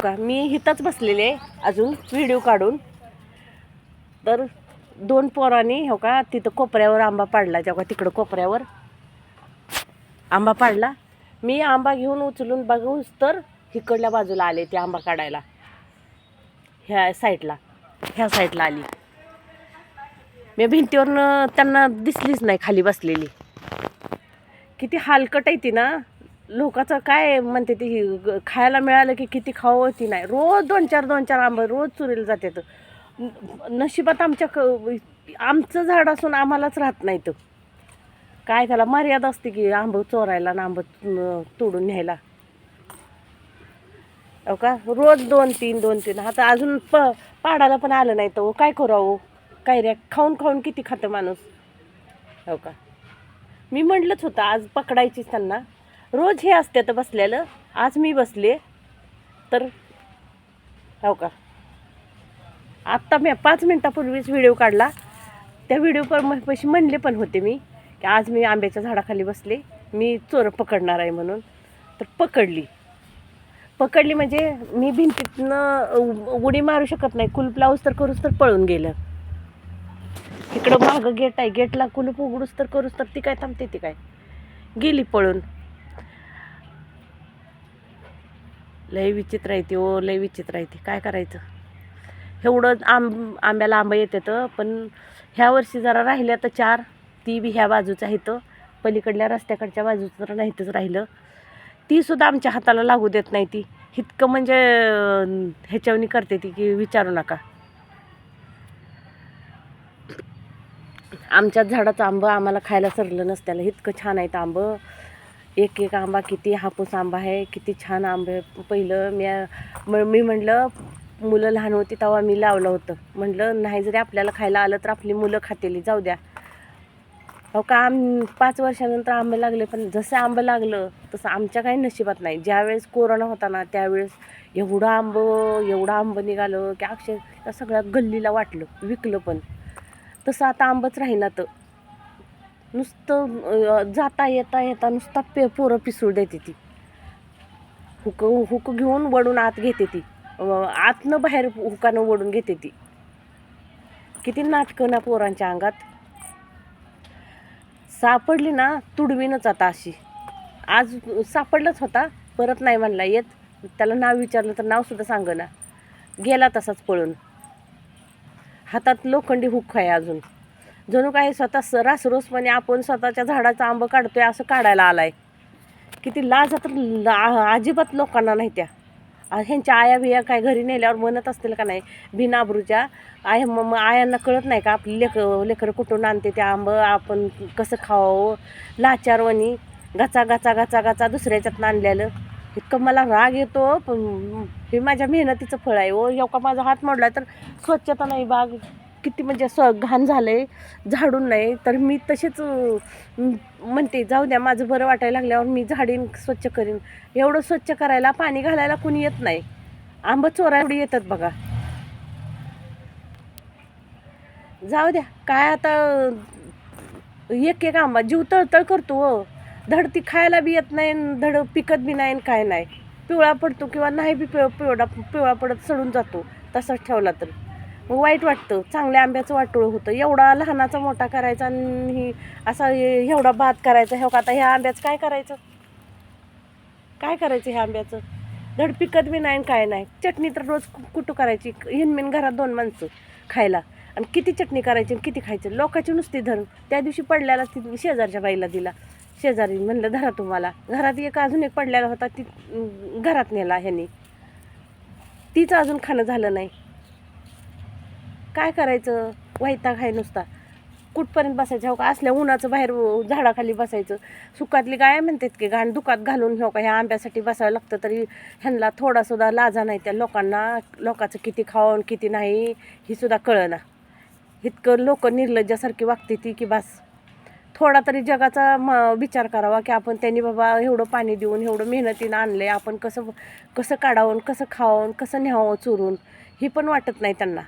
का मी इथंच बसलेले आहे अजून व्हिडिओ काढून. तर दोन पोरांनी हो का तिथं कोपऱ्यावर आंबा पाडला जेव्हा तिकडं कोपऱ्यावर. आंबा पाडला. मी आंबा घेऊन उचलून बघूच तर इकडल्या बाजूला आले ते आंबा काढायला. ह्या साईडला ह्या साईडला आली. मी भिंतीवरनं त्यांना दिसलीच नाही खाली बसलेली. किती हालकट आहे ती ना. लोकाचं काय म्हणते ती ग- खायला मिळालं की किती खावं ती नाही. रोज दोन चार दोन चार आंबे रोज चुरीला जातात. नशिबात आमच्या क- आमचं झाड असून आम्हालाच राहत नाही तर काय त्याला मर्यादा असते की आंब चोरायला आणि आंब तोडून न्यायला. हो का? रोज दोन तीन दोन तीन. आता अजून प पाडायला पण आलं नाही तर काय करावं काय रे? खाऊन खाऊन किती खातं माणूस? हो का? मी म्हटलंच होतं आज पकडायचीच त्यांना. रोज हे असते तर बसलेलं आज मी बसले तर हो का? आत्ता मी पाच मिनटापूर्वीच व्हिडिओ काढला. त्या व्हिडिओ पर म- पैसे म्हणले पण होते मी की आज मी आंब्याच्या झाडाखाली बसले मी चोर पकडणार आहे म्हणून. तर पकडली. पकडली म्हणजे मी भिंतीतनं उ- उडी मारू शकत नाही. कुलूप लावूस तर करूस तर पळून गेलं. इकडं मागं गेट आहे. गेटला कुलूप उघडूस तर करूस तर ती काय थांबते ती काय? गेली पळून. लय विचित्र आहे ती ओ लय विचित्र आहे ती. काय करायचं? एवढं आंब आंब्याला आंबा येतं पण ह्या वर्षी जरा राहिल्या तर चार ती बी ह्या बाजूचं आहेत. पलीकडल्या रस्त्याकडच्या बाजूचं तर नाहीतच राहिलं. तीसुद्धा आमच्या हाताला लागू देत नाही ती. इतकं म्हणजे ह्याच्यावनी करते ती की विचारू नका. आमच्याच झाडाचं आंबं आम्हाला खायला सरलं नसत्याला. इतकं छान आहेत आंबं. एक एक आंबा किती हापूस आंबा आहे किती छान आंबे. पहिलं मी म- मी म्हटलं मुलं लहान होती तेव्हा मी लावलं होतं. म्हटलं नाही जरी आपल्याला खायला आलं तर आपली मुलं खातेली जाऊ द्या. अहो का आम पाच वर्षानंतर आंबे लागले पण जसं आंबं लागलं तसं आमच्या काही नशिबात नाही. ज्यावेळेस कोरोना होता ना त्यावेळेस एवढं आंबं एवढं आंबं निघालं की अक्षर त्या सगळ्या गल्लीला वाटलं विकलं पण. तसं आता आंबच राहीना तर नुसतं जाता येता येता नुसता पे पोरं पिसूळ देते ती. हुक हुक घेऊन वडून आत घेते ती. आतनं बाहेर हुकानं वडून घेते ती. किती नाटकं ना पोरांच्या अंगात. सापडली ना तुडवीनच आता अशी. आज सापडलाच होता परत नाही म्हणला येत. त्याला नाव विचारलं तर नाव सुद्धा गेला तसाच पळून. हातात लोखंडी हुक आहे अजून. जणू काही स्वतः सरास रोसपणे आपण स्वतःच्या झाडाचा आंब काढतोय असं काढायला आलाय. किती लाज तर ला- अजिबात लोकांना नाही त्या. ह्यांच्या आया बिया काय घरी नेल्यावर म्हणत असतील का नाही? बिनाबरूच्या आया मग मग आयांना कळत नाही का आपली लेक लेकरं कुठून आणते ते आंब? आपण कसं खावावं लाचारवणी. गचा गचा गचा गचा दुसऱ्याच्यातनं आणलेलं. इतकं मला राग येतो पण हे माझ्या मेहनतीचं फळ आहे ओ एवढा माझा हात मोडला तर स्वच्छता नाही बाग. किती म्हणजे असं घाण झालं आहे झाडून नाही. तर मी तसेच म्हणते जाऊ द्या माझं बरं वाटायला लागल्यावर मी झाडीन स्वच्छ करीन. एवढं स्वच्छ करायला पाणी घालायला कुणी येत नाही. आंबं चोरा एवढी येतात बघा. जाऊ द्या काय आता एक एक आंबा जीव तळतळ करतो हो. धड ती खायला बी येत नाही धड पिकत बी नाही काय नाही. पिवळा पडतो किंवा नाही बी पिव पिवळा पिवळा पडत सडून जातो. तसाच ठेवला तर. मग वाईट वाटतं. चांगल्या आंब्याचं वाटोळं होतं. एवढा लहानाचा मोठा करायचा आणि असा एवढा भात करायचा. हे आता ह्या आंब्याचं काय करायचं? काय करायचं ह्या आंब्याचं? धड पिकत बी नाही काय नाही. चटणी तर रोज कुठं करायची? हिनमिन घरात दोन माणसं खायला. आणि किती चटणी करायची आणि किती खायचं? लोकांची नुसती धरून त्या दिवशी पडल्याला ती शेजारच्या बाईला दिला. शेजारी म्हणलं धरा तुम्हाला. घरात एक अजून एक पडलेला होता ती घरात नेला ह्यांनी. तीच अजून खाणं झालं नाही. काय करायचं? वैताग आहे नुसता. कुठपर्यंत बसायचं? हो का? असल्या उन्हाचं बाहेर झाडाखाली बसायचं. सुकातली गाय म्हणतात की घाण दुखात घालून हो का? ह्या आंब्यासाठी बसावं लागतं तरी ह्यांना थोडासुद्धा लाजा नाही त्या लोकांना. लोकांचं किती खावून किती नाही ही सुद्धा कळना. इतकं लोक निर्लज्जासारखी वागते ती की बस. थोडा तरी जगाचा म विचार करावा की आपण त्यांनी बाबा एवढं पाणी देऊन एवढं मेहनतीनं आणलं आहे आपण कसं कसं काढावं कसं खावं कसं न्यावं चोरून? ही पण वाटत नाही त्यांना.